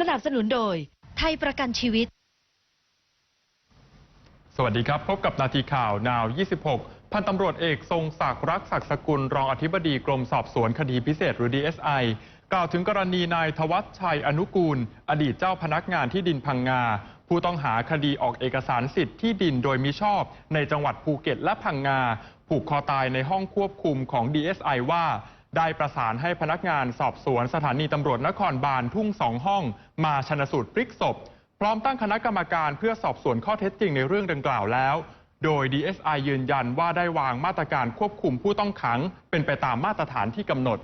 สนับสนุนโดย ไทยประกันชีวิต สวัสดีครับ พบกับนาทีข่าวนาว 26 พันตำรวจเอกทรงศักดิ์รักศักดิ์สกุล รองอธิบดีกรมสอบสวนคดีพิเศษหรือ DSI กล่าวถึงกรณีนายทวัชชัยอนุกูล อดีตเจ้าพนักงานที่ดินพังงา ผู้ต้องหาคดีออกเอกสารสิทธิ์ที่ดินโดยมิชอบ ในจังหวัดภูเก็ตและพังงาผูกคอตายในห้องควบคุมของ DSI ว่า ได้ประสานให้พนักงานสอบสวนสถานีตำรวจนครบาลทุ่งสองห้อง มาชนสูตรพลิกศพ พร้อมตั้งคณะกรรมการเพื่อสอบสวนข้อเท็จจริงในเรื่องดังกล่าวแล้ว โดย DSI ยืนยันว่าได้วางมาตรการควบคุมผู้ต้องขัง เป็นไปตามมาตรฐานที่กำหนด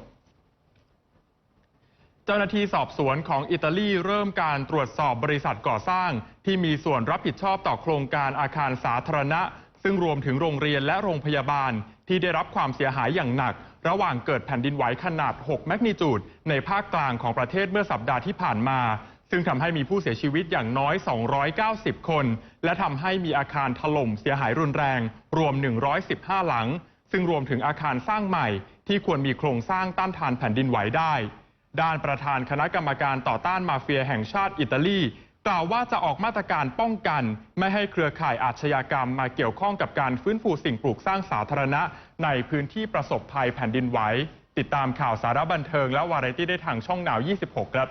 เจ้าหน้าที่สอบสวนของอิตาลีเริ่มการตรวจสอบบริษัทก่อสร้าง ที่มีส่วนรับผิดชอบต่อโครงการอาคารสาธารณะ ซึ่งรวมถึงโรงเรียนและโรงพยาบาลที่ได้รับความเสียหายอย่างหนัก ระหว่างเกิดแผ่นดินไหวขนาด 6 แมกนิจูด ในภาคกลางของประเทศเมื่อสัปดาห์ที่ผ่านมา ซึ่งทำให้มีผู้เสียชีวิตอย่างน้อย 290 คน และทำให้มีอาคารถล่มเสียหายรุนแรง รวม 115 หลัง ซึ่งรวมถึงอาคารสร้างใหม่ ที่ควรมีโครงสร้างต้านทานแผ่นดินไหวได้ ด้านประธานคณะกรรมการต่อต้านมาเฟียแห่งชาติอิตาลี กล่าวว่าจะออกมาตรการป้องกัน ไม่ให้เครือข่ายอาชญากรรมมาเกี่ยวข้องกับการฟื้นฟูสิ่งปลูกสร้างสาธารณะ ในพื้นที่ประสบภัยแผ่นดินไหว ติดตามข่าวสาระบันเทิงและวาไรตี้ได้ทางช่องนาว 26 ครับ